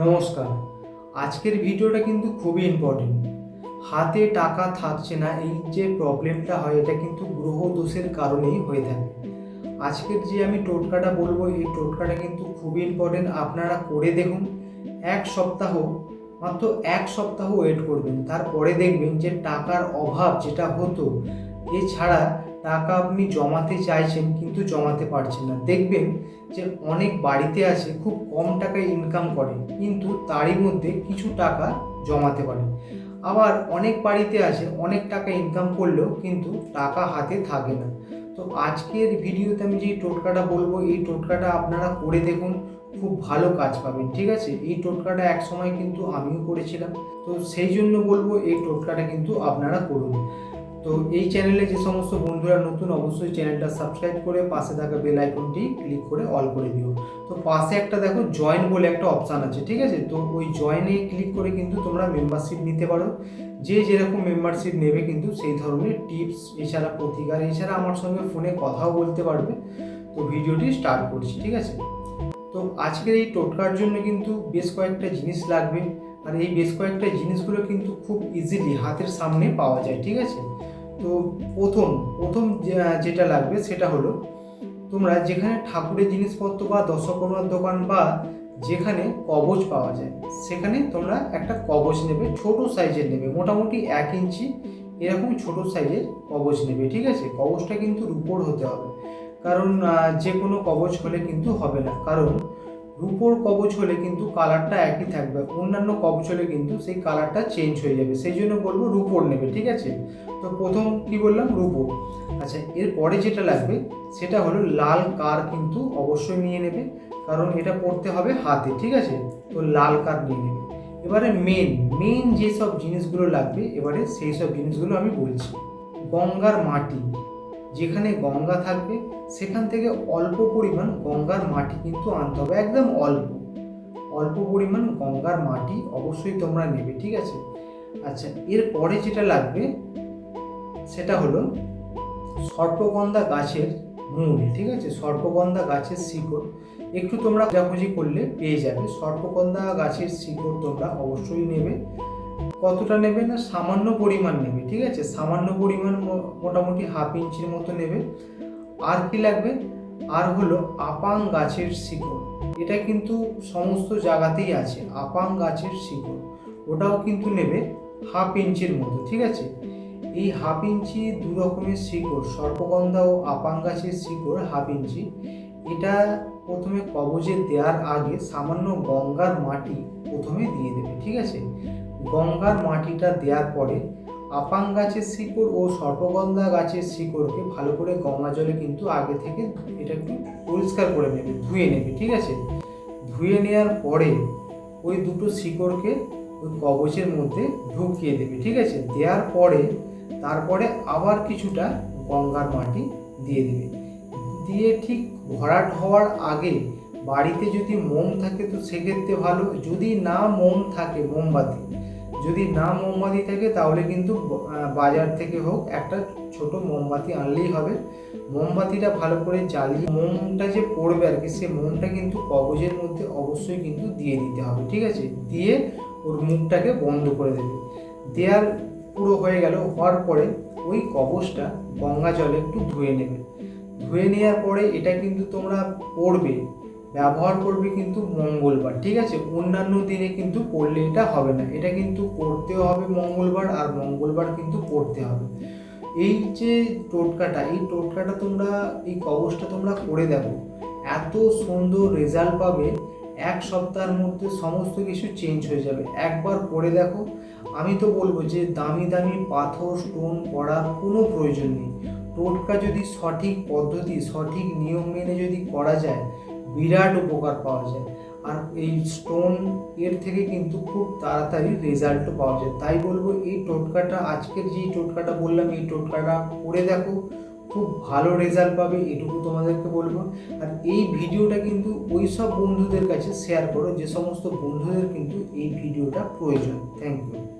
নমস্কার। আজকের ভিডিওটা কিন্তু খুবই ইম্পর্টেন্ট হাতে টাকা থাকছে না, এই যে প্রবলেমটা হয়, এটা কিন্তু গ্রহ দোষের কারণেই হয়ে থাকে। আজকের যে আমি টোটকাটা বলব, এই টোটকাটা কিন্তু খুবই ইম্পর্টেন্ট আপনারা করে দেখুন, এক সপ্তাহ, মাত্র এক সপ্তাহ ওয়েট করবেন। তারপরে দেখবেন যে টাকার অভাব যেটা হতো, এছাড়া টাকা আপনি জমাতে চাইছেন কিন্তু জমাতে পারছেন না। দেখবেন যে অনেক বাড়িতে আছে খুব কম টাকায় ইনকাম করে, কিন্তু তারই মধ্যে কিছু টাকা জমাতে পারে। আবার অনেক বাড়িতে আছে, অনেক টাকা ইনকাম করলেও কিন্তু টাকা হাতে থাকে না। তো আজকের ভিডিওতে আমি যে টোটকাটা বলব, এই টোটকাটা আপনারা করে দেখুন, খুব ভালো কাজ পাবেন, ঠিক আছে? এই টোটকাটা এক সময় কিন্তু আমিও করেছিলাম। তো সেই জন্য বলব এই টোটকাটা কিন্তু আপনারা করুন। তো এই চ্যানেলে যে সমস্ত বন্ধুরা নতুন, অবশ্যই চ্যানেলটা সাবস্ক্রাইব করে পাশে থাকা বেল আইকনটি ক্লিক করে অল করে দিও। তো পাশে একটা দেখো জয়েন বলে একটা অপশান আছে, ঠিক আছে? তো ওই জয়েনে ক্লিক করে কিন্তু তোমরা মেম্বারশিপ নিতে পারো। যে যেরকম মেম্বারশিপ নেবে কিন্তু সেই ধরনের টিপস এছাড়া প্রতিকার, এছাড়া আমার সঙ্গে ফোনে কথাও বলতে পারবে। তো ভিডিওটি স্টার্ট করছি, ঠিক আছে? তো আজকের এই টোটকার জন্য কিন্তু বেশ কয়েকটা জিনিস লাগবে। আর এই বেশ কয়েকটা জিনিসগুলো কিন্তু খুব ইজিলি হাতের সামনে পাওয়া যায়, ঠিক আছে? তো প্রথম প্রথম যেটা লাগবে সেটা হলো, তোমরা যেখানে ঠাকুরের জিনিসপত্র বা দশকর্মার দোকান বা যেখানে কবচ পাওয়া যায়, সেখানে তোমরা একটা কবচ নেবে, ছোট সাইজের নেবে, মোটামুটি এক ইঞ্চি এরকম ছোট সাইজের কবচ নেবে, ঠিক আছে? কবচটা কিন্তু রুপোর হতে হবে, কারণ যে কোনো কবচ হলে কিন্তু হবে না, কারণ রুপোর কবচ হলে কিন্তু কালারটা একই থাকবে, অন্যান্য কবচ হলে কিন্তু সেই কালারটা চেঞ্জ হয়ে যাবে। সেই জন্য বলব রুপোর নেবে, ঠিক আছে? তো প্রথম কি বললাম? রুপোর আচ্ছা এরপরে যেটা লাগবে, সেটা হলো লাল কার কিন্তু অবশ্যই নিয়ে নেবে, কারণ এটা পড়তে হবে হাতে, ঠিক আছে? তো লাল কার নিয়ে নেবে। এবারে মেন মেন যেসব জিনিসগুলো লাগবে, এবারে সেই সব জিনিসগুলো আমি বলছি। গঙ্গার মাটি। যেখানে গঙ্গা থাকবে, সেখান থেকে অল্প পরিমাণ গঙ্গার মাটি কিন্তু আনতে হবে। একদম অল্প। অল্প পরিমাণ গঙ্গার মাটি অবশ্যই তোমরা নেবে, ঠিক আছে? আচ্ছা এরপরে যেটা লাগবে, সেটা হলো সর্পগন্ধা গাছের মূল, ঠিক আছে? সর্পগন্ধা গাছের শিকড়। একটু তোমরা খোঁজাখুঁজি করলে পেয়ে যাবে। সর্পগন্ধা গাছের শিকড় তোমরা অবশ্যই নেবে। কতটা নেবে না সামান্য পরিমাণ নেবে, ঠিক আছে? সামান্য পরিমাণ মোটামুটি হাফ ইঞ্চির মতো নেবে। আর কি লাগবে? আর হলো আপাং গাছের শিকড়। এটা কিন্তু সমস্ত জায়গাতেই আছে, আপাং গাছের শিকড়। ওটাও কিন্তু নেবে হাফ ইঞ্চির মতো, ঠিক আছে? এই হাফ ইঞ্চি দু রকমের শিকড়, সর্পগন্ধা ও আপাং গাছের শিকড় হাফ ইঞ্চি। এটা প্রথমে কবজে দেওয়ার আগে সামান্য গঙ্গার মাটি প্রথমে দিয়ে দেবে, ঠিক আছে? গঙ্গার মাটিটা দেওয়ার পরে আপাং গাছের শিকড় ও সর্পগন্ধা গাছের শিকড়কে ভালো করে গঙ্গা জলে কিন্তু আগে থেকে এটা একটু পরিষ্কার করে নেবে, ধুয়ে নেবে, ঠিক আছে? ধুয়ে নেওয়ার পরে ওই দুটো শিকড়কে ওই কবচের মধ্যে ঢুকিয়ে দেবে, ঠিক আছে? দেওয়ার পরে তারপরে আবার কিছুটা গঙ্গার মাটি দিয়ে দেবে। দিয়ে ঠিক ভরাট হওয়ার আগে বাড়িতে যদি মোম থাকে তো সেক্ষেত্রে ভালো, যদি না মোম থাকে মোমবাতি যদি না মোমবাতি থাকে, তাহলে কিন্তু বাজার থেকে হোক, একটা ছোট মোমবাতি আনলেই হবে। মোমবাতিটা ভালো করে জ্বালিয়ে, মোমটা যে পড়বে আর কি, সে মোমটা কিন্তু কবজের মধ্যে অবশ্যই কিন্তু দিয়ে দিতে হবে, ঠিক আছে? দিয়ে ওর মুখটাকে বন্ধ করে দেবে। দেয়ার পুরো হয়ে গেল, হওয়ার পরে ওই কবচটা গঙ্গা জলে একটু ধুয়ে নেবে। ধুয়ে নেওয়ার পরে এটা কিন্তু তোমরা পড়বে। ব্যবহার করবে কিন্তু মঙ্গলবার, ঠিক আছে? অন্যান্য দিনে কিন্তু করলে এটা হবে না। এটা কিন্তু পড়তেও হবে মঙ্গলবার আর মঙ্গলবার কিন্তু পড়তে হবে। এই যে টোটকাটা, এই টোটকাটা তোমরা, এই কবচটা তোমরা করে দেখো। এত সুন্দর রেজাল্ট পাবে, এক সপ্তাহের মধ্যে সমস্ত কিছু চেঞ্জ হয়ে যাবে। একবার করে দেখো। আমি তো বলব যে দামি দামি পাথর স্টোন করার কোনো প্রয়োজন নেই। টোটকা যদি সঠিক পদ্ধতি, সঠিক নিয়ম মেনে যদি করা যায় বিরাট উপকার পাওয়া যায়। আর এই স্টোন এর থেকে কিন্তু খুব তাড়াতাড়ি রেজাল্টও পাওয়া যায়। তাই বলব এই টোটকাটা, আজকের যে টোটকাটা বললাম, এই টোটকাটা করে দেখো, খুব ভালো রেজাল্ট পাবে এটুকু তোমাদেরকে বলব। আর এই ভিডিওটা কিন্তু ওই সব বন্ধুদের কাছে শেয়ার করো, যে সমস্ত বন্ধুদের কিন্তু এই ভিডিওটা প্রয়োজন। Thank you